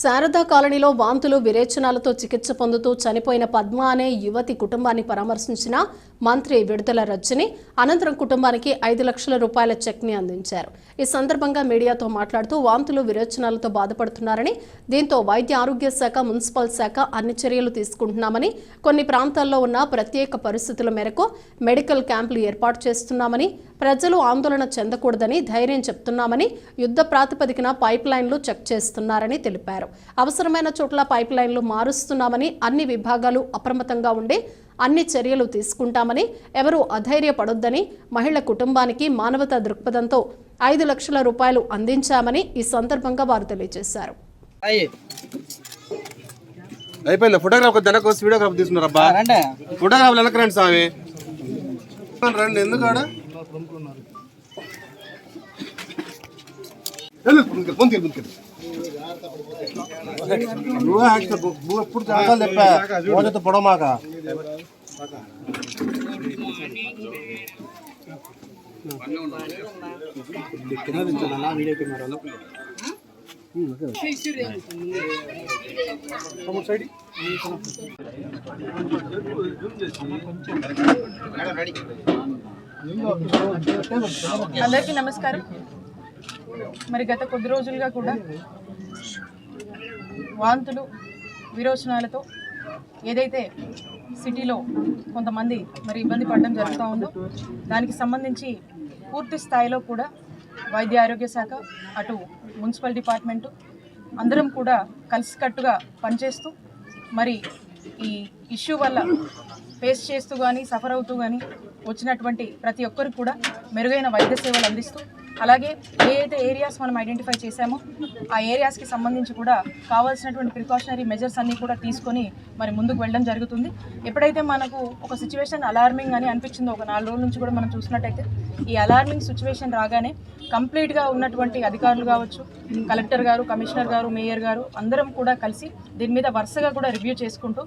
శారదా కాలనీలో వాంతులు విరేచనాలతో చికిత్స పొందుతూ చనిపోయిన పద్మ అనే యువతి కుటుంబాన్ని పరామర్శించిన మంత్రి విడుదల రజని అనంతరం కుటుంబానికి ఐదు లక్షల రూపాయల చెక్ని అందించారు. ఈ సందర్భంగా మీడియాతో మాట్లాడుతూ వాంతులు విరేచనాలతో బాధపడుతున్నారని దీంతో వైద్య ఆరోగ్య శాఖ మున్సిపల్ శాఖ అన్ని చర్యలు తీసుకుంటున్నామని కొన్ని ప్రాంతాల్లో ఉన్న ప్రత్యేక పరిస్థితుల మేరకు మెడికల్ క్యాంపులు ఏర్పాటు చేస్తున్నామని ప్రజలు ఆందోళన చెందకూడదని ధైర్యం చెప్తున్నామని యుద్ధ ప్రాతిపదికన పైప్ లైన్లు చెక్ చేస్తున్నారని తెలిపారు. అవసరమైన చోట్ల పైప్ లైన్లు మారుస్తున్నామని అన్ని విభాగాలు అప్రమత్తంగా ఉండి అన్ని చర్యలు తీసుకుంటామని ఎవరూ అధైర్యపడొద్దని మహిళ కుటుంబానికి మానవతా దృక్పథంతో ఐదు లక్షల రూపాయలు అందించామని ఈ సందర్భంగా వారు తెలియజేశారు. అయ్యి. అయిపోయింది. ఫోటోగ్రాఫ్ వెనక వీడియోగ్రాఫ్ తీసుకున్నారు అబ్బా రండి. ఫోటోగ్రాఫ్ వెనక రండి స్వామి. రండి ఎందుకు ఆడ ప్రముఖులు ఉన్నారు ముందుకెళ్ళు, నువ్వే యాక్టర్, నువ్వు ఎప్పుడు చెప్పా. పొడమాక అందరికీ నమస్కారం. మరి గత కొద్ది రోజులుగా కూడా వాంతులు విరోచనాలతో ఏదైతే సిటీలో కొంతమంది మరి ఇబ్బంది పడడం జరుగుతూ ఉందో దానికి సంబంధించి పూర్తి స్థాయిలో కూడా వైద్య ఆరోగ్య శాఖ అటు మున్సిపల్ డిపార్ట్మెంటు అందరం కూడా కలిసికట్టుగా పనిచేస్తూ మరి ఈ ఇష్యూ వల్ల ఫేస్ చేస్తూ కానీ సఫర్ అవుతూ కానీ వచ్చినటువంటి ప్రతి ఒక్కరికి కూడా మెరుగైన వైద్య సేవలు అందిస్తూ అలాగే ఏ అయితే ఏరియాస్ మనం ఐడెంటిఫై చేశామో ఆ ఏరియాస్కి సంబంధించి కూడా కావాల్సినటువంటి ప్రికాషనరీ మెజర్స్ అన్నీ కూడా తీసుకొని మరి ముందుకు వెళ్ళడం జరుగుతుంది. ఎప్పుడైతే మనకు ఒక సిచ్యువేషన్ అలార్మింగ్ అని అనిపించిందో ఒక నాలుగు రోజుల నుంచి కూడా మనం చూసినట్టయితే ఈ అలార్మింగ్ సిచ్యువేషన్ రాగానే కంప్లీట్గా ఉన్నటువంటి అధికారులు కావచ్చు కలెక్టర్ గారు కమిషనర్ గారు మేయర్ గారు అందరం కూడా కలిసి దీని మీద వరుసగా కూడా రివ్యూ చేసుకుంటూ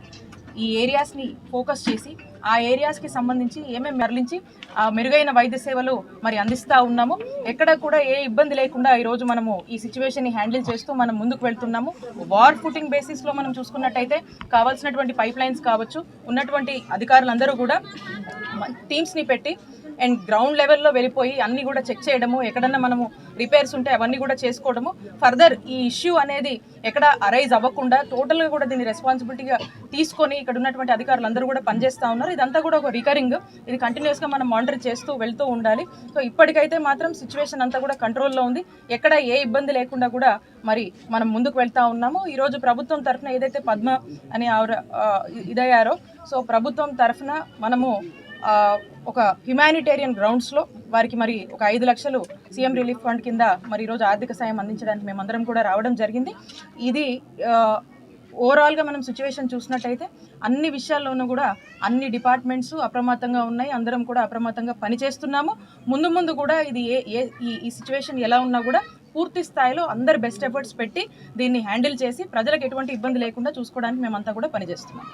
ఈ ఏరియాస్ని ఫోకస్ చేసి ఆ ఏరియాస్కి సంబంధించి ఏమేమి మరలించి ఆ మెరుగైన వైద్య సేవలు మరి అందిస్తూ ఉన్నాము. ఎక్కడ కూడా ఏ ఇబ్బంది లేకుండా ఈరోజు మనము ఈ సిచ్యువేషన్ని హ్యాండిల్ చేస్తూ మనం ముందుకు వెళ్తున్నాము. వార్ ఫుటింగ్ బేసిస్లో మనం చూసుకున్నట్టయితే కావాల్సినటువంటి పైప్ లైన్స్ కావచ్చు ఉన్నటువంటి అధికారులందరూ కూడా టీమ్స్ని పెట్టి అండ్ గ్రౌండ్ లెవెల్లో వెళ్ళిపోయి అన్నీ కూడా చెక్ చేయడము ఎక్కడన్నా మనము రిపేర్స్ ఉంటే అవన్నీ కూడా చేసుకోవడము. ఫర్దర్ ఈ ఇష్యూ అనేది ఎక్కడ అరైజ్ అవ్వకుండా టోటల్గా కూడా దీన్ని రెస్పాన్సిబిలిటీగా తీసుకొని ఇక్కడ ఉన్నటువంటి అధికారులు అందరూ కూడా పనిచేస్తూ ఉన్నారు. ఇదంతా కూడా ఒక రికరింగ్ ఇది కంటిన్యూస్గా మనం మానిటర్ చేస్తూ వెళ్తూ ఉండాలి. సో ఇప్పటికైతే మాత్రం సిచ్యువేషన్ అంతా కూడా కంట్రోల్లో ఉంది. ఎక్కడ ఏ ఇబ్బంది లేకుండా కూడా మరి మనం ముందుకు వెళ్తూ ఉన్నాము. ఈరోజు ప్రభుత్వం తరఫున ఏదైతే పద్మ అని ఆవిడ ఇదయ్యారో సో ప్రభుత్వం తరఫున మనము ఒక హ్యుమానిటేరియన్ గ్రౌండ్స్లో వారికి మరి ఒక ఐదు లక్షలు సీఎం రిలీఫ్ ఫండ్ కింద మరి ఈరోజు ఆర్థిక సాయం అందించడానికి మేమందరం కూడా రావడం జరిగింది. ఇది ఓవరాల్గా మనం సిచ్యువేషన్ చూసినట్టయితే అన్ని విషయాల్లోనూ కూడా అన్ని డిపార్ట్మెంట్స్ అప్రమత్తంగా ఉన్నాయి. అందరం కూడా అప్రమత్తంగా పనిచేస్తున్నాము. ముందు ముందు కూడా ఇది ఏ ఏ ఈ ఈ సిచ్యువేషన్ ఎలా ఉన్నా కూడా పూర్తి స్థాయిలో అందరు బెస్ట్ ఎఫర్ట్స్ పెట్టి దీన్ని హ్యాండిల్ చేసి ప్రజలకు ఎటువంటి ఇబ్బంది లేకుండా చూసుకోవడానికి మేమంతా కూడా పనిచేస్తున్నాం.